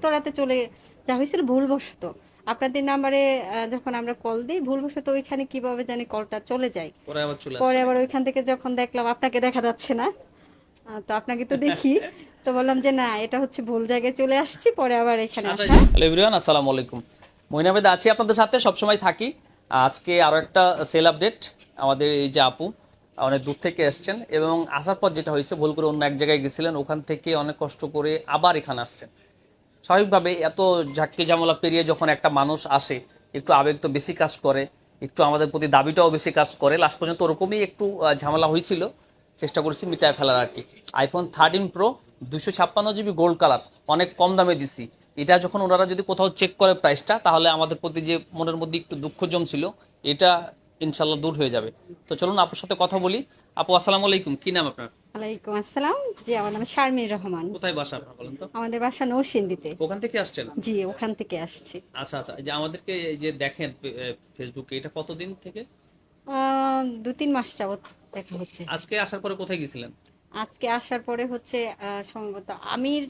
উত্তরাতে চলে যা হয়েছিল ভুলবশত। আপনাদের নাম্বারে যখন আমরা কল দিই ভুলবশত ওইখানে কীভাবে জানি কলটা চলে যায়। পরে আবার ওইখান থেকে যখন দেখলাম আপনাকে দেখা যাচ্ছে না তো আপনাকে তো দেখি। তো বললাম যে না এটা হচ্ছে ভুল জায়গায় চলে আসছি পরে আবার এখানে আসা। হ্যালো এভরিওয়ান আসসালামু আলাইকুম। মইনাবেদ আছি আপনাদের সাথে সবসময় থাকি। আজকে আরও একটা সেল আপডেট আমাদের এই যে আপু অনেক দূর থেকে এসছেন এবং আসার পর যেটা হয়েছে ভুল করে অন্য এক জায়গায় গেছিলেন ওখান থেকে অনেক কষ্ট করে আবার এখানে আসছেন। স্বাভাবিকভাবে এত ঝাটকে ঝামেলা পেরিয়ে যখন একটা মানুষ আসে, একটু আবেগ তো বেশি কাজ করে, একটু আমাদের প্রতি দাবিটাও বেশি কাজ করে লাস্ট পর্যন্ত ওরকমই একটু ঝামেলা হয়েছিল, চেষ্টা করেছি মিটায় ফেলার আর কি। আইফোন থার্টিন প্রো দুশো ছাপ্পান্ন জিবি গোল্ড কালার অনেক কম দামে দিছি। এটা যখন ওনারা যদি কোথাও চেক করে প্রাইসটা তাহলে আমাদের প্রতি যে মনের মধ্যে একটু দুঃখ জমছিল, এটা ইনশাল্লাহ দূর হয়ে যাবে। তো চলুন আপুর সাথে কথা বলি। আপু আসসালামু আলাইকুম। কি নাম আপনার? ওয়ালাইকুম আসসালাম। জি আমার নাম শারমিন রহমান। কোথায় বাসা আপনার বলেন তো? আমাদের বাসা নরসিংদীতে। ওখান থেকে আসছেন? জি ওখান থেকে আসছি। আচ্ছা আচ্ছা। এই যে আমাদেরকে এই যে দেখেন ফেসবুকে এটা কতদিন থেকে? দু তিন মাস যাবত দেখা হচ্ছে। আজকে আসার পরে কোথায় গেছিলেন আজকে আসার পরে হচ্ছে সম্ভবত আমির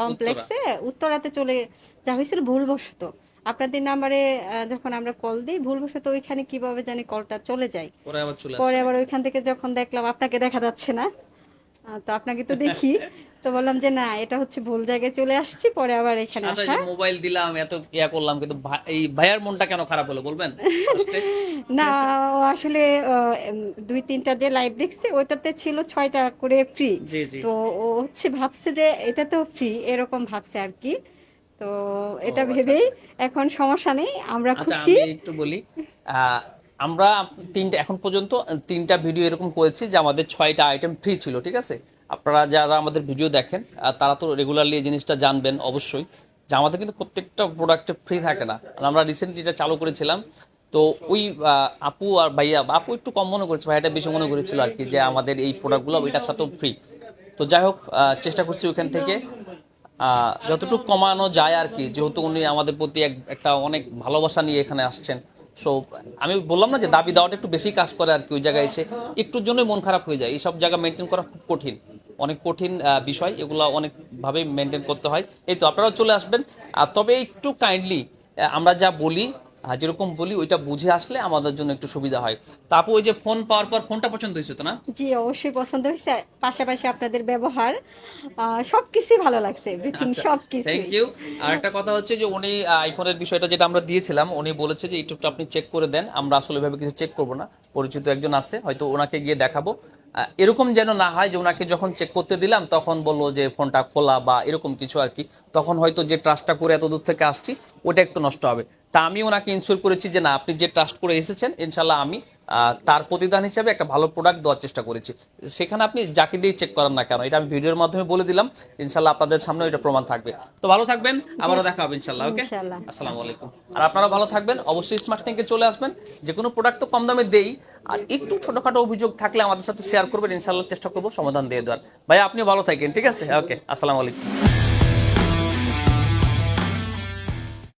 কমপ্লেক্সে উত্তরাতে চলে যা হয়েছিল ভুলবশত। আপনাদের নাম্বারে যখন আমরা কল দিই ভুলবশত ওইখানে কীভাবে জানি কলটা চলে যায়? পরে আবার চলে পরে আবার ওইখান থেকে যখন দেখলাম আপনাকে দেখা যাচ্ছে না তো আপনাকে তো দেখি। তো বললাম যে না এটা হচ্ছে ভুল জায়গায় চলে আসছি পরে আবার এখানে আচ্ছা আসা। মোবাইল দিলাম এত ইয়া করলাম কিন্তু এই ভাইয়ার মনটা কেন খারাপ হলো বলবেন? না আসলে দুই তিনটা যে লাইভ দেখছে ওইটাতে ছিল ছয়টা করে ফ্রি জি জি। তো ও হচ্ছে ভাবছে যে এটা তো ফ্রি এরকম ভাবছে আর কি। তো এটা আচ্ছা, ভেবেই এখন সমস্যা নেই আমরা আচ্ছা খুশি। একটু বলি আমরা তিনটা এখন পর্যন্ত তিনটা ভিডিও এরকম করেছি যে আমাদের ছয়টা আইটেম ফ্রি ছিল ঠিক আছে? আপনারা যারা আমাদের ভিডিও দেখেন তারা তো রেগুলারলি এই জিনিসটা জানবেন অবশ্যই যে আমাদের কিন্তু প্রত্যেকটা প্রোডাক্টে ফ্রি থাকে না। আর আমরা রিসেন্টলি এটা চালু করেছিলাম তো ওই আপু আর ভাইয়া আপু একটু কম মনে করেছে ভাইয়াটা বেশি মনে করেছিল আর কি যে আমাদের এই প্রোডাক্টগুলো এটার সাথেও ফ্রি তো যাই হোক চেষ্টা করছি ওখান থেকে। যতটুকু কমানো যায় আর কি, যেহেতু উনি আমাদের প্রতি একটা অনেক ভালোবাসা নিয়ে এখানে আসছেন। সো আমি বললাম না যে দাবি দেওয়াটা একটু বেশি কাজ করে আর কি, ওই জায়গায় এসে একটুর জন্যই মন খারাপ হয়ে যায়। এইসব জায়গা মেনটেন করা খুব কঠিন। অনেক কঠিন বিষয়, এগুলো অনেকভাবে মেনটেন করতে হয়। এই তো, আপনারাও চলে আসবেন। আর তবে একটু কাইন্ডলি আমরা যা বলি যেরকম বলি ওইটা বুঝে আসলে আমাদের জন্য একটু সুবিধা হয়। তা আপু ওই যে ফোন পাওয়ার পর ফোনটা পছন্দ হয়েছে তো না? জি অবশ্যই পছন্দ হয়েছে। পাশাপাশি আপনাদের ব্যবহার সবকিছুই ভালো লাগছে এভরিথিং সবকিছু থ্যাংক ইউ আর একটা কথা হচ্ছে যে উনি আইফোনের বিষয়টা যেটা আমরা দিয়েছিলাম উনি বলেছে যে একটু আপনি চেক করে দেন আমরা আসলে ভাবে কিছু চেক করব না। পরিচিত একজন আছে হয়তো ওনাকে গিয়ে দেখাবো। এরকম যেন না হয় যে ওনাকে যখন চেক করতে দিলাম তখন বলল যে ফোনটা খোলা বা এরকম কিছু আর কি। তখন হয়তো যে ট্রাস্টটা করে এত দূর থেকে আসছি ওটা একটু নষ্ট হবে। তা আমি ওনাকে ইনশিওর করেছি যে না আপনি যে ট্রাস্ট করে এসেছেন ইনশাল্লাহ আমি তার প্রতিদান হিসাবে একটা ভালো প্রোডাক্ট দেওয়ার চেষ্টা করেছি। সেখানে আপনি যাকে দিয়ে চেক করান না কেন এটা আমি ভিডিওর মাধ্যমে বলে দিলাম ইনশাল্লাহ আপনাদের সামনে এটা প্রমাণ থাকবে। তো ভালো থাকবেন আবারও দেখা হবে ইনশাল্লাহ ওকে? আসসালামু আলাইকুম। আর আপনারা ভালো থাকবেন অবশ্যই স্মার্ট থিঙ্কে চলে আসবেন। যে কোনো প্রোডাক্ট তো কম দামে দেই আর একটু ছোটখাটো অভিযোগ থাকলে আমাদের সাথে শেয়ার করবেন ইনশাল্লাহ চেষ্টা করব সমাধান দিয়ে দেওয়ার। ভাই আপনিও ভালো থাকেন ঠিক আছে? ওকে আসসালামু আলাইকুম।